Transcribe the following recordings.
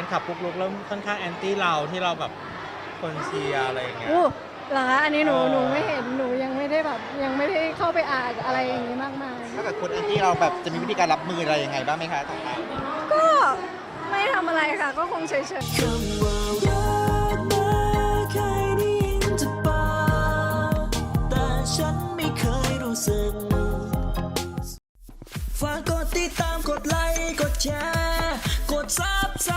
นคลับปุ๊กลุกเริ่มค่อนข้างแอนตี้เราที่เราแบบคนเชียร์อะไรอย่างเงี้ย อู้เหรอคะอันนี้หนูเออ หนูไม่เห็นหนูยังไม่ได้แบบยังไม่ได้เข้าไปอ่านอะไรอย่างนี้มากมาย ถ้าเกิดคนแอนตี้เราแบบจะมีวิธีการรับมืออะไรยังไงบ้างไหมคะต่อไป ก็ไม่ทำอะไรค่ะ ก็คงเฉยๆ คำว่ารักไม่เคยได้ยินจากปากแต่ฉันไม่เคยรู้สึก ฝากกดติดตามกดไลค์ กดแชร์ กดซับส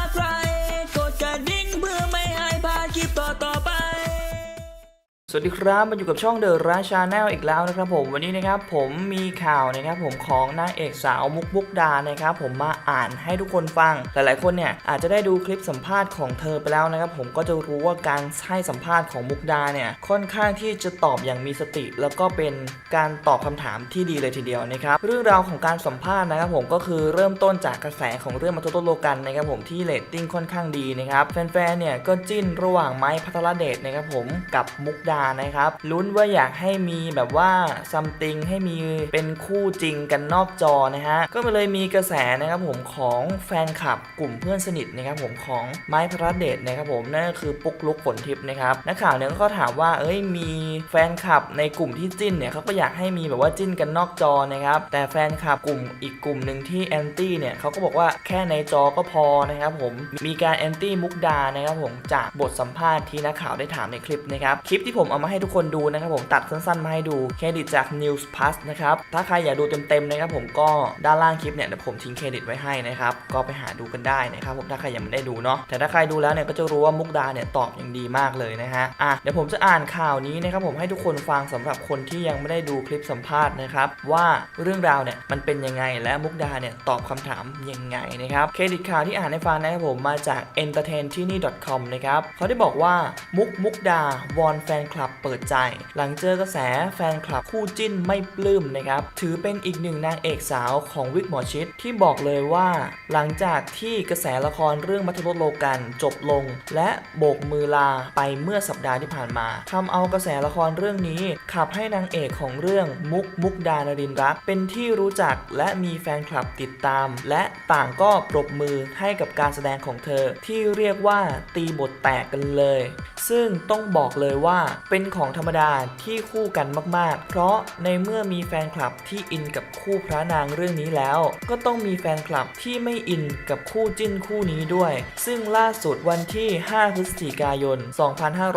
สวัสดีครับมาอยู่กับช่องเดอะราชาแนลอีกแล้วนะครับผมวันนี้นะครับผมมีข่าวนะครับผมของนางเอกสาวมุกบุกดานะครับผมมาอ่านให้ทุกคนฟัง หลายๆคนเนี่ยอาจจะได้ดูคลิปสัมภาษณ์ของเธอไปแล้วนะครับผมก็จะรู้ว่าการให้สัมภาษณ์ของมุกดาเนี่ยค่อนข้างที่จะตอบอย่างมีสติ แล้วก็เป็นการตอบคำถามที่ดีเลยทีเดียวนะครับเรื่องราวของการสัมภาษณ์นะครับผมก็คือเริ่มต้นจากกระแสของเรื่องมาโตโตโลกันนะครับผมที่เรตติ้งค่อนข้างดีนะครับแฟนๆเนี่ยก็จิ้นระหว่างไม้พัทรเดชนะครับผมกับมุกดานะครับลุ้นว่าอยากให้มีแบบว่าซัมติงให้มีเป็นคู่จริงกันนอกจอนะฮะก็เลยมีกระแสนะครับผมของแฟนคลับกลุ่มเพื่อนสนิทนะครับผมของไม้พัทรเดชนะครับผมนั่นก็คือปุ๊กลุกฝนทิพย์นะครับนักข่าวเนี่ยก็ถามว่าเอ้ยมีแฟนคลับในกลุ่มที่จิ้นเนี่ยเขาก็อยากให้มีแบบว่าจิ้นกันนอกจอนะครับแต่แฟนคลับกลุ่มอีกกลุ่มหนึ่งที่แอนตี้เนี่ยเขาก็บอกว่าแค่ในจอก็พอนะครับผมมีการแอนตี้มุกดานะครับผมจากบทสัมภาษณ์ที่นักข่าวได้ถามในคลิปนะครับคลิปที่ผมเอามาให้ทุกคนดูนะครับผมตัดสั้นๆมาให้ดูเครดิตจาก News Plus นะครับถ้าใครอยากดูเต็มๆนะครับผมก็ด้านล่างคลิปเนี่ยเดี๋ยวผมทิ้งเครดิตไว้ให้นะครับก็ไปหาดูกันได้นะครับผมถ้าใครยังไม่ได้ดูเนาะแต่ถ้าใครดูแล้วเนี่ยก็จะรู้ว่ามุกดาเนี่ยตอบอย่างดีมากเลยนะฮะอะเดี๋ยวผมจะอ่านข่าวนี้นะครับผมให้ทุกคนฟังสำหรับคนที่ยังไม่ได้ดูคลิปสัมภาษณ์นะครับว่าเรื่องราวเนี่ยมันเป็นยังไงและมุกดาเนี่ยตอบคำถามยังไงนะครับเครดิตข่าวที่อ่านให้ฟังนะครับผมมาจาก entertaintini.com นะครับเขาได้บอกว่ามุกมุกดาวอนแฟนคลับเปิดใจ หลังเจอกระแสแฟนคลับคู่จิ้นไม่ปลื้มนะครับ ถือเป็นอีกหนึ่งนางเอกสาวของวิกหมอชิดที่บอกเลยว่า หลังจากที่กระแสละครเรื่องมัทรโลกันจบลง และโบกมือลาไปเมื่อสัปดาห์ที่ผ่านมาทำเอากระแสละครเรื่องนี้ขับให้นางเอกของเรื่องมุกมุกดานรินรัก เป็นที่รู้จักและมีแฟนคลับติดตาม และต่างก็ปรบมือให้กับการแสดงของเธอ ที่เรียกว่าตีบทแตกกันเลย ซึ่งต้องบอกเลยว่าเป็นของธรรมดาที่คู่กันมาก ๆ เพราะในเมื่อมีแฟนคลับที่อินกับคู่พระนางเรื่องนี้แล้ว ก็ต้องมีแฟนคลับที่ไม่อินกับคู่จิ้นคู่นี้ด้วย ซึ่งล่าสุดวันที่ 5 พฤศจิกายน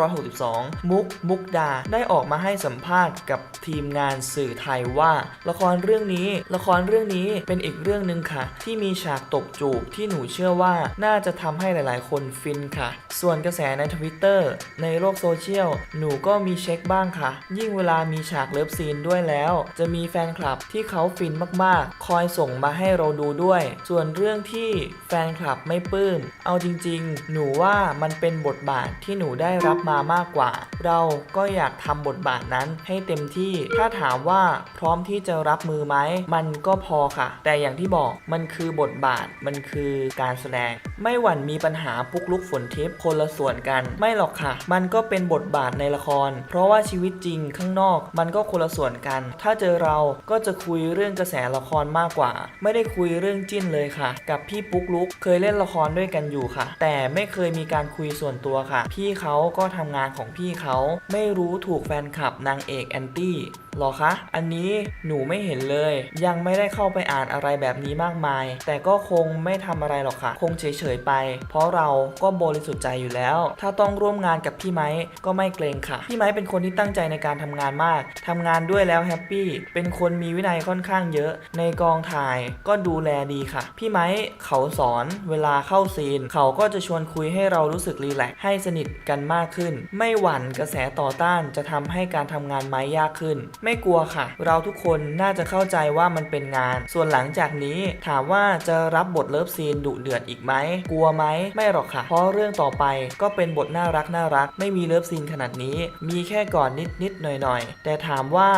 2562 มุกมุกดาได้ออกมาให้สัมภาษณ์กับทีมงานสื่อไทยว่า ละครเรื่องนี้ ละครเรื่องนี้เป็นอีกเรื่องหนึ่งค่ะ ที่มีฉากตบจูบที่หนูเชื่อว่าน่าจะทำให้หลาย ๆ คนฟินค่ะ ส่วนกระแสในทวิตเตอร์ในโลกโซเชียลหนูก็มีเช็คบ้างค่ะ ยิ่งเวลามีฉากเลิฟซีนด้วยแล้ว จะมีแฟนคลับที่เขาฟินมากๆ คอยส่งมาให้เราดูด้วย ส่วนเรื่องที่แฟนคลับไม่ปลื้ม เอาจริง ๆ หนูว่ามันเป็นบทบาทที่หนูได้รับมามากกว่า เราก็อยากทำบทบาทนั้นให้เต็มที่ ถ้าถามว่าพร้อมที่จะรับมือไหม มันก็พอค่ะ แต่อย่างที่บอกมันคือบทบาท มันคือการแสดง ไม่หวั่นมีปัญหาปุกลุกฝนทิพย์คนละส่วนกัน ไม่หรอกค่ะ มันก็เป็นบทบาทในละคร เพราะว่าชีวิตจริงข้างนอกมันก็คนละส่วนกัน ถ้าเจอเราก็จะคุยเรื่องกระแสละครมากกว่า ไม่ได้คุยเรื่องจิ้นเลยค่ะ กับพี่ปุ๊กลุกเคยเล่นละครด้วยกันอยู่ค่ะ แต่ไม่เคยมีการคุยส่วนตัวค่ะ พี่เขาก็ทำงานของพี่เขาไม่รู้ถูกแฟนคลับนางเอกแอนตี้หรอคะ อันนี้หนูไม่เห็นเลย ยังไม่ได้เข้าไปอ่านอะไรแบบนี้มากมาย แต่ก็คงไม่ทำอะไรหรอกค่ะ คงเฉยๆไป เพราะเราก็บริสุทธิ์ใจอยู่แล้ว ถ้าต้องร่วมงานกับพี่ไม้ก็ไม่เกรงค่ะ พี่ไม้เป็นคนที่ตั้งใจในการทำงานมากทำงานด้วยแล้วแฮปปี้ เป็นคนมีวินัยค่อนข้างเยอะ ในกองถ่ายก็ดูแลดีค่ะ พี่ไม้เขาสอนเวลาเข้าซีน เขาก็จะชวนคุยให้เรารู้สึกรีแลกให้สนิทกันมากขึ้น ไม่หวั่นกระแสต่อต้านจะทำให้การทำงานไม้ยากขึ้นไม่กลัวค่ะ เราทุกคนน่าจะเข้าใจว่ามันเป็นงาน ส่วนหลังจากนี้ถามว่าจะรับบทเลิฟซีนดุเดือดอีกไหมกลัวไหมไม่หรอกค่ะ เพราะเรื่องต่อไปก็เป็นบทน่ารักน่ารัก ไม่มีเลิฟซีนขนาดนี้ มีแค่ก่อนนิดนิดหน่อยหน่อยแต่ถามว่า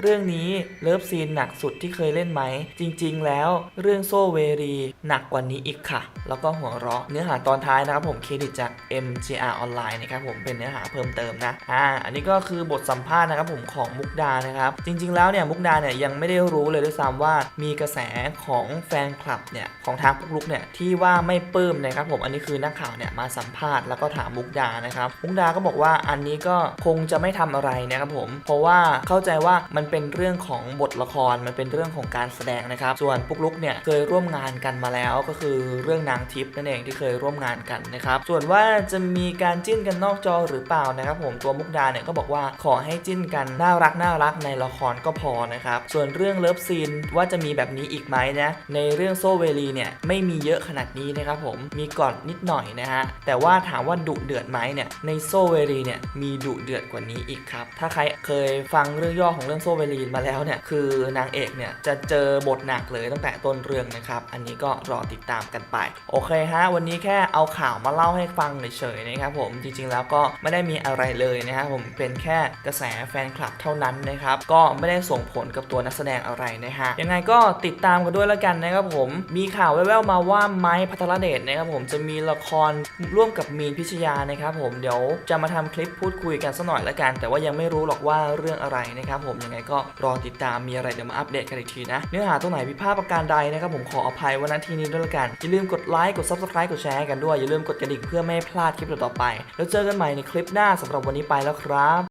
เรื่องนี้เลิฟซีนหนักสุดที่เคยเล่นไหม จริง ๆ แล้วเรื่องโซเวรีหนักกว่านี้อีกค่ะ แล้วก็หัวเราะเนื้อหาตอนท้ายนะครับผมเครดิตจาก MGR ออนไลน์นะครับผมเป็นเนื้อหาเพิ่มเติมนะอ่าอันนี้ก็คือบทสัมภาษณ์นะครับผมของมุกดานะครับ จริง ๆ แล้วเนี่ยมุกดาเนี่ยยังไม่ได้รู้เลยด้วยซ้ำว่ามีกระแสของแฟนคลับเนี่ยของทางปุ๊กลุกเนี่ยที่ว่าไม่ปลื้มนะครับผมอันนี้คือนักข่าวเนี่ยมาสัมภาษณ์แล้วก็ถามมุกดานะครับมุกดาก็บอกว่าอันนี้ก็คงจะไม่ทำอะไรนะครับผม เพราะว่าเข้าใจว่ามันเป็นเรื่องของบทละครมันเป็นเรื่องของการแสดงนะครับ ส่วนปุ๊กลุกเนี่ยเคยร่วมงานกันมาแล้วก็คือเรื่องนางทิพย์นั่นเองที่เคยร่วมงานกันนะครับส่วนว่าจะมีการจิ้นกันนอกจอหรือเปล่านะครับผมตัวมุกดาเนี่ยก็บอกว่าขอให้จิ้นกันน่ารักน่ารักในละครก็พอนะครับ ส่วนเรื่องเลิฟซีนว่าจะมีแบบนี้อีกไหมนะ ในเรื่องโซเวลีเนี่ยไม่มีเยอะขนาดนี้นะครับผม มีก่อนนิดหน่อยนะฮะ แต่ว่าถามว่าดุเดือดไหมเนี่ย ในโซเวลีเนี่ยมีดุเดือดกว่านี้อีกครับ ถ้าใครเคยฟังเรื่องย่อของเรื่องโซเวลีมาแล้วเนี่ย คือนางเอกเนี่ยจะเจอบทหนักเลยตั้งแต่ต้นเรื่องนะครับ อันนี้ก็รอติดตามกันไป โอเคฮะ วันนี้แค่เอาข่าวมาเล่าให้ฟังเฉยๆนะครับผม จริงๆแล้วก็ไม่ได้มีอะไรเลยนะครับผม เป็นแค่กระแสแฟนคลับเท่านั้นนะครับก็ไม่ได้ส่งผลกับตัวนักแสดงอะไรนะฮะ ยังไงก็ติดตามกันด้วยแล้วกันนะครับผม มีข่าวแว่วๆมาว่าไม้พัทรเดชนะครับผมจะมีละครร่วมกับมีนพิชยานะครับผม เดี๋ยวจะมาทำคลิปพูดคุยกันสักหน่อยละกัน แต่ว่ายังไม่รู้หรอกว่าเรื่องอะไรนะครับผม ยังไงก็รอติดตาม มีอะไรเดี๋ยวมาอัปเดตกันอีกทีนะ เนื้อหาตรงไหนผิดพลาดประการใดนะครับผมขออภัยวันนาทีนี้ด้วยละกัน อย่าลืมกดไลค์ กด subscribe กดแชร์กันด้วย อย่าลืมกดกระดิ่งเพื่อไม่ให้พลาดคลิปต่อไป แล้วเจอกันใหม่ในคลิปหน้าสำหรับวันนี้ไปแล้วครับ